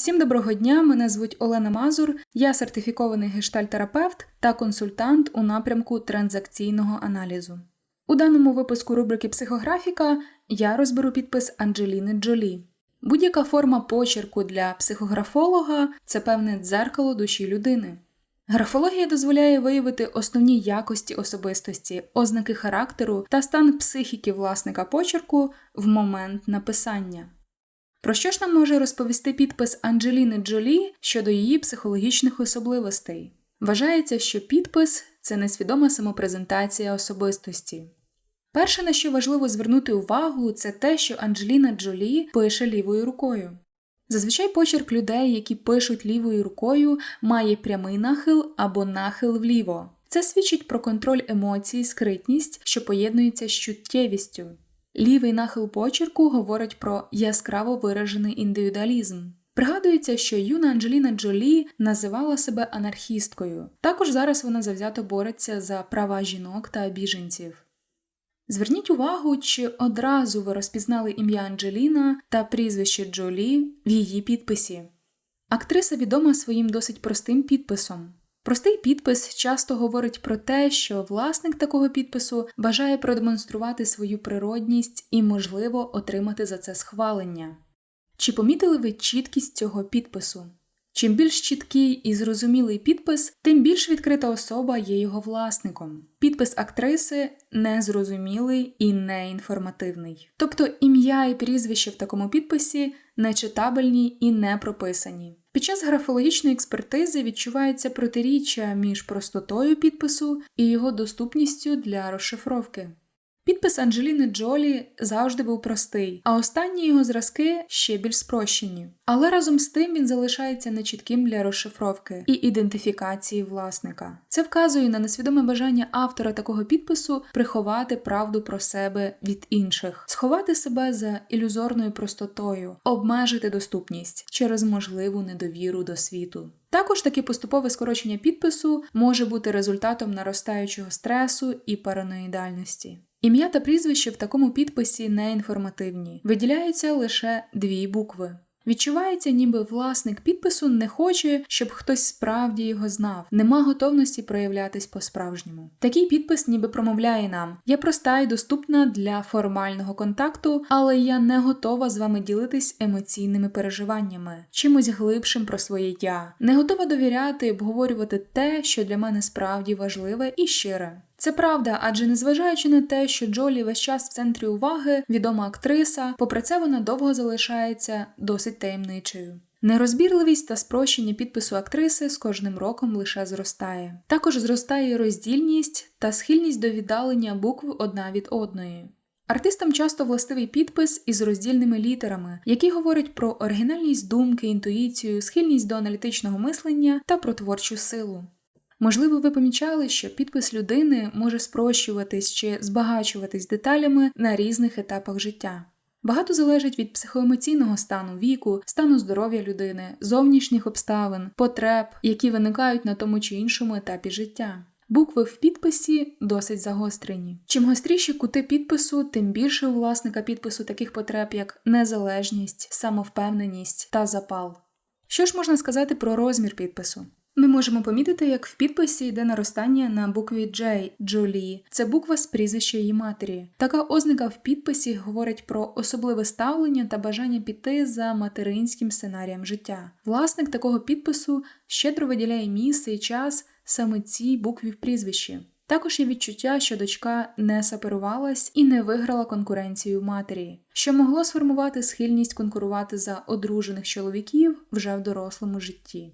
Всім доброго дня! Мене звуть Олена Мазур, я сертифікований гештальтерапевт та консультант у напрямку транзакційного аналізу. У даному випуску рубрики Психографіка я розберу підпис Анджеліни Джолі. Будь-яка форма почерку для психографолога це певне дзеркало душі людини. Графологія дозволяє виявити основні якості особистості, ознаки характеру та стан психіки власника почерку в момент написання. Про що ж нам може розповісти підпис Анджеліни Джолі щодо її психологічних особливостей? Вважається, що підпис це несвідома самопрезентація особистості. Перше, на що важливо звернути увагу, це те, що Анджеліна Джолі пише лівою рукою. Зазвичай почерк людей, які пишуть лівою рукою, має прямий нахил або нахил вліво. Це свідчить про контроль емоцій, скритність, що поєднується з чуттєвістю. Лівий нахил почерку говорить про яскраво виражений індивідуалізм. Пригадується, що юна Анджеліна Джолі називала себе анархісткою. Також зараз вона завзято бореться за права жінок та біженців. Зверніть увагу, чи одразу ви розпізнали ім'я Анджеліна та прізвище Джолі в її підписі. Актриса відома своїм досить простим підписом. Простий підпис часто говорить про те, що власник такого підпису бажає продемонструвати свою природність і, можливо, отримати за це схвалення. Чи помітили ви чіткість цього підпису? Чим більш чіткий і зрозумілий підпис, тим більш відкрита особа є його власником. Підпис актриси незрозумілий і неінформативний. Тобто ім'я і прізвище в такому підписі нечитабельні і не прописані. Під час графологічної експертизи відчувається протиріччя між простотою підпису і його доступністю для розшифровки. Підпис Анджеліни Джолі завжди був простий, а останні його зразки ще більш спрощені. Але разом з тим він залишається нечітким для розшифровки і ідентифікації власника. Це вказує на несвідоме бажання автора такого підпису приховати правду про себе від інших, сховати себе за ілюзорною простотою, обмежити доступність через можливу недовіру до світу. Також таке поступове скорочення підпису може бути результатом наростаючого стресу і параноїдальності. Ім'я та прізвище в такому підписі не інформативні, виділяються лише дві букви. Відчувається, ніби власник підпису не хоче, щоб хтось справді його знав, нема готовності проявлятись по-справжньому. Такий підпис ніби промовляє нам: я проста і доступна для формального контакту, але я не готова з вами ділитись емоційними переживаннями, чимось глибшим про своє я, не готова довіряти і обговорювати те, що для мене справді важливе і щире. Це правда, адже незважаючи на те, що Джолі весь час в центрі уваги, відома актриса, попри це вона довго залишається досить таємничою. Нерозбірливість та спрощення підпису актриси з кожним роком лише зростає. Також зростає роздільність та схильність до віддалення букв одна від одної. Артистам часто властивий підпис із роздільними літерами, які говорять про оригінальність думки, інтуїцію, схильність до аналітичного мислення та про творчу силу. Можливо, ви помічали, що підпис людини може спрощуватись чи збагачуватись деталями на різних етапах життя. Багато залежить від психоемоційного стану віку, стану здоров'я людини, зовнішніх обставин, потреб, які виникають на тому чи іншому етапі життя. Букви в підписі досить загострені. Чим гостріші кути підпису, тим більше у власника підпису таких потреб, як незалежність, самовпевненість та запал. Що ж можна сказати про розмір підпису? Ми можемо помітити, як в підписі йде наростання на букві J Джолі. Це буква з прізвища її матері. Така ознака в підписі говорить про особливе ставлення та бажання піти за материнським сценарієм життя. Власник такого підпису щедро виділяє місце і час саме цій букві в прізвищі. Також є відчуття, що дочка не саперувалась і не виграла конкуренцію матері, що могло сформувати схильність конкурувати за одружених чоловіків вже в дорослому житті.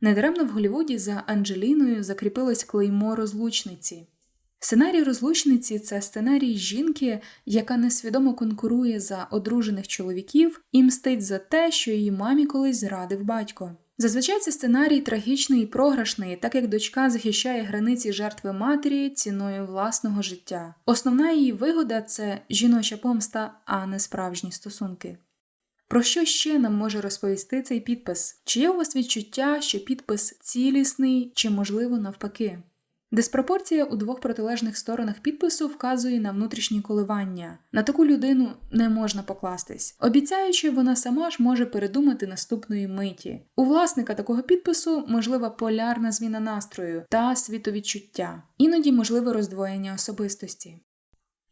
Недаремно в Голлівуді за Анджеліною закріпилось клеймо розлучниці. Сценарій розлучниці це сценарій жінки, яка несвідомо конкурує за одружених чоловіків і мстить за те, що її мамі колись зрадив батько. Зазвичай це сценарій трагічний і програшний, так як дочка захищає границі жертви матері ціною власного життя. Основна її вигода це жіноча помста, а не справжні стосунки. Про що ще нам може розповісти цей підпис? Чи є у вас відчуття, що підпис цілісний, чи, можливо, навпаки? Диспропорція у двох протилежних сторонах підпису вказує на внутрішні коливання. На таку людину не можна покластись. Обіцяючи, вона сама ж може передумати наступної миті. У власника такого підпису можлива полярна зміна настрою та світовідчуття, іноді можливе роздвоєння особистості.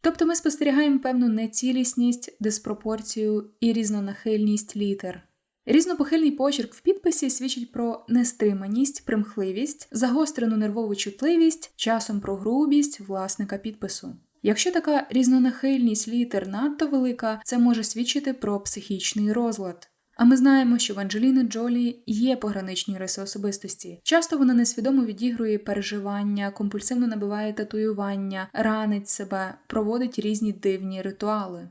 Тобто ми спостерігаємо певну нецілісність, диспропорцію і різнонахильність літер. Різнопохильний почерк в підписі свідчить про нестриманість, примхливість, загострену нервову чутливість, часом про грубість власника підпису. Якщо така різнонахильність літер надто велика, це може свідчити про психічний розлад. А ми знаємо, що в Анджеліни Джолі є пограничні риси особистості. Часто вона несвідомо відігрує переживання, компульсивно набиває татуювання, ранить себе, проводить різні дивні ритуали.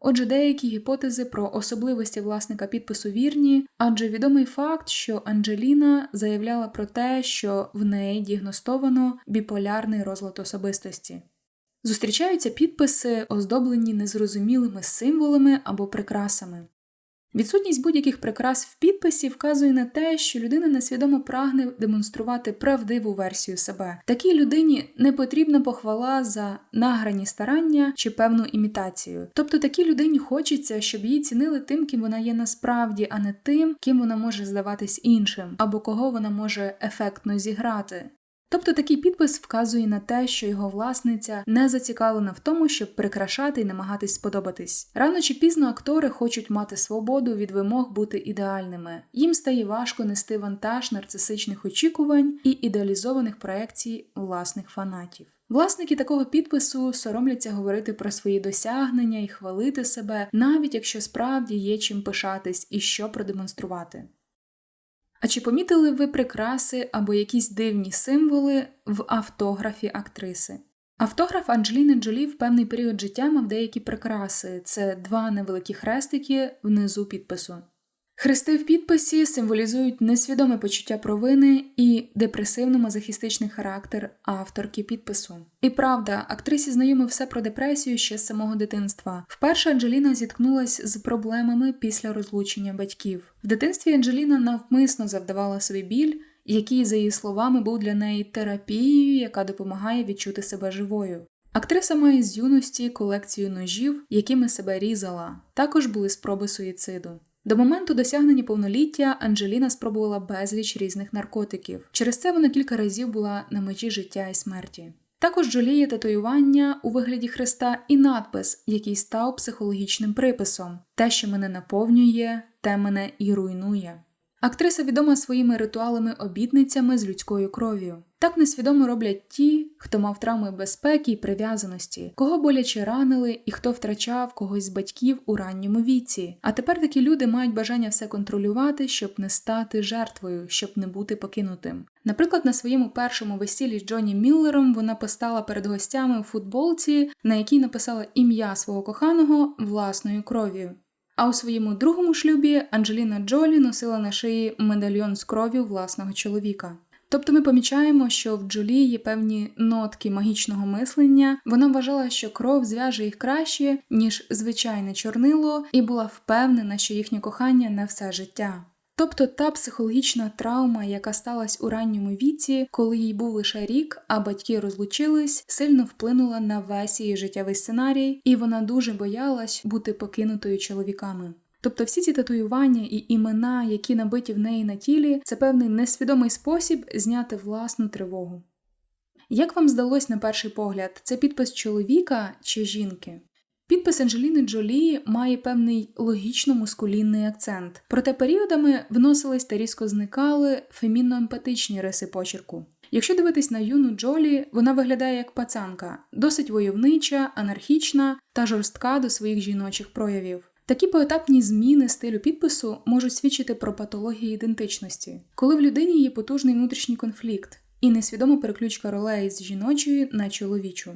Отже, деякі гіпотези про особливості власника підпису вірні, адже відомий факт, що Анджеліна заявляла про те, що в неї діагностовано біполярний розлад особистості. Зустрічаються підписи, оздоблені незрозумілими символами або прикрасами. Відсутність будь-яких прикрас в підписі вказує на те, що людина несвідомо прагне демонструвати правдиву версію себе. Такій людині не потрібна похвала за награні старання чи певну імітацію. Тобто такій людині хочеться, щоб її цінили тим, ким вона є насправді, а не тим, ким вона може здаватись іншим, або кого вона може ефектно зіграти. Тобто такий підпис вказує на те, що його власниця не зацікавлена в тому, щоб прикрашати і намагатись сподобатись. Рано чи пізно актори хочуть мати свободу від вимог бути ідеальними. Їм стає важко нести вантаж нарцисичних очікувань і ідеалізованих проекцій власних фанатів. Власники такого підпису соромляться говорити про свої досягнення і хвалити себе, навіть якщо справді є чим пишатись і що продемонструвати. А чи помітили ви прикраси або якісь дивні символи в автографі актриси? Автограф Анджеліни Джолі в певний період життя мав деякі прикраси це два невеликі хрестики внизу підпису. Хрести в підписі символізують несвідоме почуття провини і депресивно-мазохістичний характер авторки підпису. І правда, актрисі знайоме все про депресію ще з самого дитинства. Вперше Анджеліна зіткнулася з проблемами після розлучення батьків. В дитинстві Анджеліна навмисно завдавала собі біль, який, за її словами, був для неї терапією, яка допомагає відчути себе живою. Актриса має з юності колекцію ножів, якими себе різала. Також були спроби суїциду. До моменту досягнення повноліття Анджеліна спробувала безліч різних наркотиків. Через це вона кілька разів була на межі життя і смерті. Також джоліє татуювання у вигляді хреста і надпис, який став психологічним приписом: те, що мене наповнює, те мене і руйнує. Актриса відома своїми ритуалами-обітницями з людською кров'ю. Так несвідомо роблять ті, хто мав травми безпеки і прив'язаності, кого боляче ранили і хто втрачав когось з батьків у ранньому віці. А тепер такі люди мають бажання все контролювати, щоб не стати жертвою, щоб не бути покинутим. Наприклад, на своєму першому весіллі з Джоні Міллером вона постала перед гостями у футболці, на якій написала ім'я свого коханого власною кров'ю. А у своєму другому шлюбі Анджеліна Джолі носила на шиї медальйон з кров'ю власного чоловіка. Тобто ми помічаємо, що в Джолі є певні нотки магічного мислення. Вона вважала, що кров зв'яже їх краще, ніж звичайне чорнило, і була впевнена, що їхнє кохання на все життя. Тобто та психологічна травма, яка сталася у ранньому віці, коли їй був лише рік, а батьки розлучились, сильно вплинула на весь її життєвий сценарій, і вона дуже боялась бути покинутою чоловіками. Тобто всі ці татуювання і імена, які набиті в неї на тілі, це певний несвідомий спосіб зняти власну тривогу. Як вам здалось на перший погляд, це підпис чоловіка чи жінки? Підпис Анджеліни Джолі має певний логічно-мускулінний акцент, проте періодами вносились та різко зникали фемінно-емпатичні риси почерку. Якщо дивитись на юну Джолі, вона виглядає як пацанка, досить войовнича, анархічна та жорстка до своїх жіночих проявів. Такі поетапні зміни стилю підпису можуть свідчити про патологію ідентичності, коли в людині є потужний внутрішній конфлікт і несвідома переключка ролей з жіночої на чоловічу.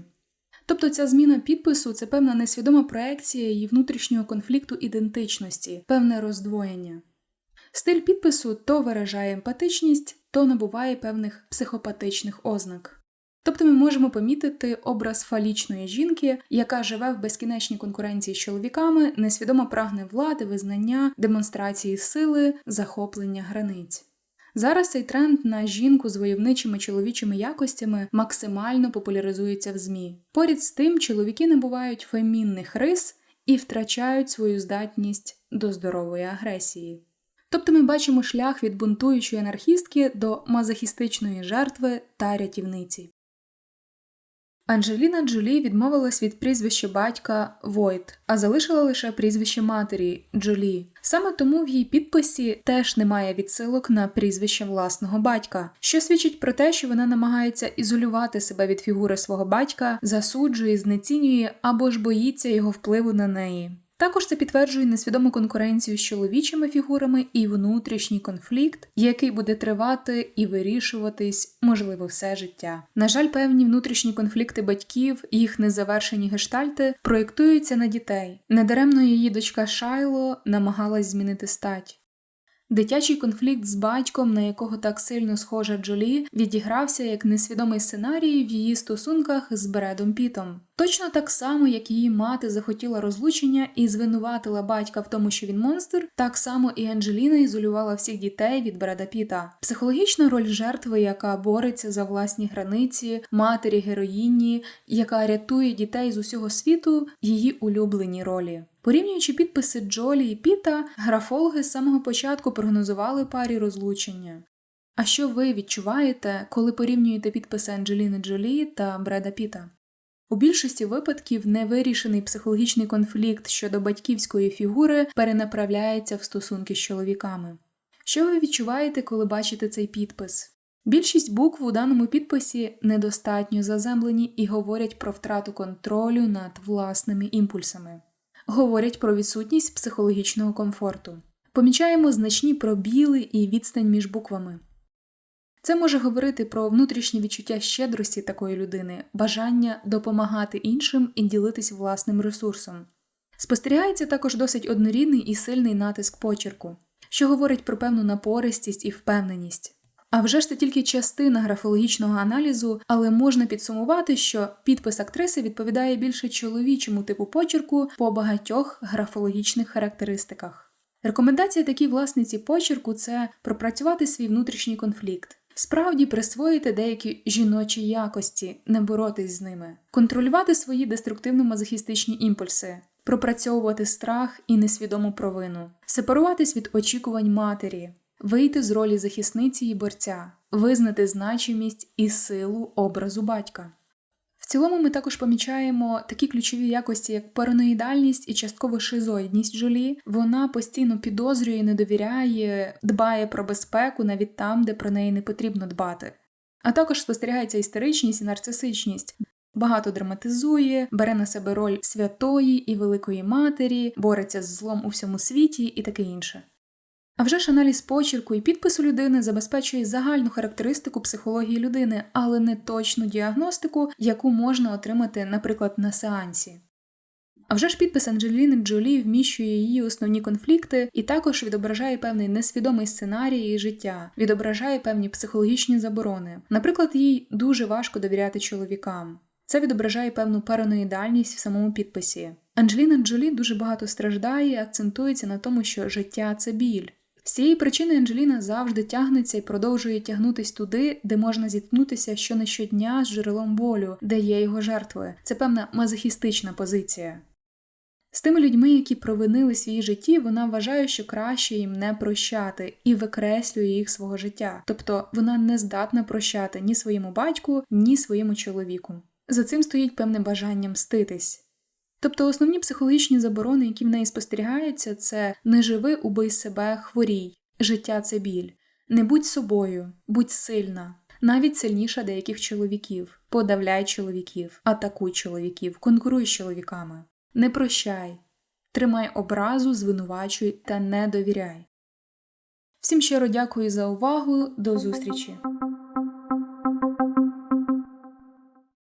Тобто ця зміна підпису це певна несвідома проекція її внутрішнього конфлікту ідентичності, певне роздвоєння. Стиль підпису то виражає емпатичність, то набуває певних психопатичних ознак. Тобто ми можемо помітити образ фалічної жінки, яка живе в безкінечній конкуренції з чоловіками, несвідомо прагне влади, визнання, демонстрації сили, захоплення границь. Зараз цей тренд на жінку з войовничими чоловічими якостями максимально популяризується в ЗМІ. Поряд з тим, чоловіки набувають фемінних рис і втрачають свою здатність до здорової агресії. Тобто ми бачимо шлях від бунтуючої анархістки до мазохістичної жертви та рятівниці. Анджеліна Джолі відмовилась від прізвища батька Войт, а залишила лише прізвище матері Джолі. Саме тому в її підписі теж немає відсилок на прізвище власного батька, що свідчить про те, що вона намагається ізолювати себе від фігури свого батька, засуджує, знецінює або ж боїться його впливу на неї. Також це підтверджує несвідому конкуренцію з чоловічими фігурами і внутрішній конфлікт, який буде тривати і вирішуватись, можливо, все життя. На жаль, певні внутрішні конфлікти батьків, їх незавершені гештальти проєктуються на дітей. Недаремно її дочка Шайло намагалась змінити стать. Дитячий конфлікт з батьком, на якого так сильно схожа Джолі, відігрався як несвідомий сценарій в її стосунках з Бредом Пітом. Точно так само, як її мати захотіла розлучення і звинуватила батька в тому, що він монстр, так само і Анджеліна ізолювала всіх дітей від Бреда Піта. Психологічна роль жертви, яка бореться за власні границі, матері героїні, яка рятує дітей з усього світу, її улюблені ролі. Порівнюючи підписи Джолі і Піта, графологи з самого початку прогнозували парі розлучення. А що ви відчуваєте, коли порівнюєте підписи Анджеліни Джолі та Бреда Піта? У більшості випадків невирішений психологічний конфлікт щодо батьківської фігури перенаправляється в стосунки з чоловіками. Що ви відчуваєте, коли бачите цей підпис? Більшість букв у даному підписі недостатньо заземлені і говорять про втрату контролю над власними імпульсами говорять про відсутність психологічного комфорту. Помічаємо значні пробіли і відстань між буквами. Це може говорити про внутрішнє відчуття щедрості такої людини, бажання допомагати іншим і ділитись власним ресурсом. Спостерігається також досить однорідний і сильний натиск почерку, що говорить про певну напористість і впевненість. А вже ж це тільки частина графологічного аналізу, але можна підсумувати, що підпис актриси відповідає більше чоловічому типу почерку по багатьох графологічних характеристиках. Рекомендація такій власниці почерку це пропрацювати свій внутрішній конфлікт. Справді присвоїти деякі жіночі якості, не боротись з ними, контролювати свої деструктивно-мазохістичні імпульси, пропрацьовувати страх і несвідому провину, сепаруватись від очікувань матері, вийти з ролі захисниці і борця, визнати значимість і силу образу батька. Цілому ми також помічаємо такі ключові якості, як параноїдальність і частково шизоїдність Джолі. Вона постійно підозрює, не довіряє, дбає про безпеку навіть там, де про неї не потрібно дбати. А також спостерігається істеричність і нарцисичність. Багато драматизує, бере на себе роль святої і великої матері, бореться з злом у всьому світі і таке інше. А вже ж аналіз почерку і підпису людини забезпечує загальну характеристику психології людини, але не точну діагностику, яку можна отримати, наприклад, на сеансі. А вже ж підпис Анджеліни Джолі вміщує її основні конфлікти і також відображає певний несвідомий сценарій її життя, відображає певні психологічні заборони. Наприклад, їй дуже важко довіряти чоловікам. Це відображає певну параноїдальність в самому підписі. Анджеліна Джолі дуже багато страждає, акцентується на тому, що життя це біль. З цієї причини Анджеліна завжди тягнеться і продовжує тягнутись туди, де можна зіткнутися що не щодня з джерелом болю, де є його жертви. Це певна мазохістична позиція. З тими людьми, які провинили свої житті, вона вважає, що краще їм не прощати і викреслює їх свого життя. Тобто вона не здатна прощати ні своєму батьку, ні своєму чоловіку. За цим стоїть певне бажання мститись. Тобто основні психологічні заборони, які в неї спостерігаються, це не живи, убий себе, хворій, життя це біль, не будь собою, будь сильна, навіть сильніша деяких чоловіків, подавляй чоловіків, атакуй чоловіків, конкуруй з чоловіками, не прощай, тримай образу, звинувачуй та не довіряй. Всім щиро дякую за увагу, до зустрічі!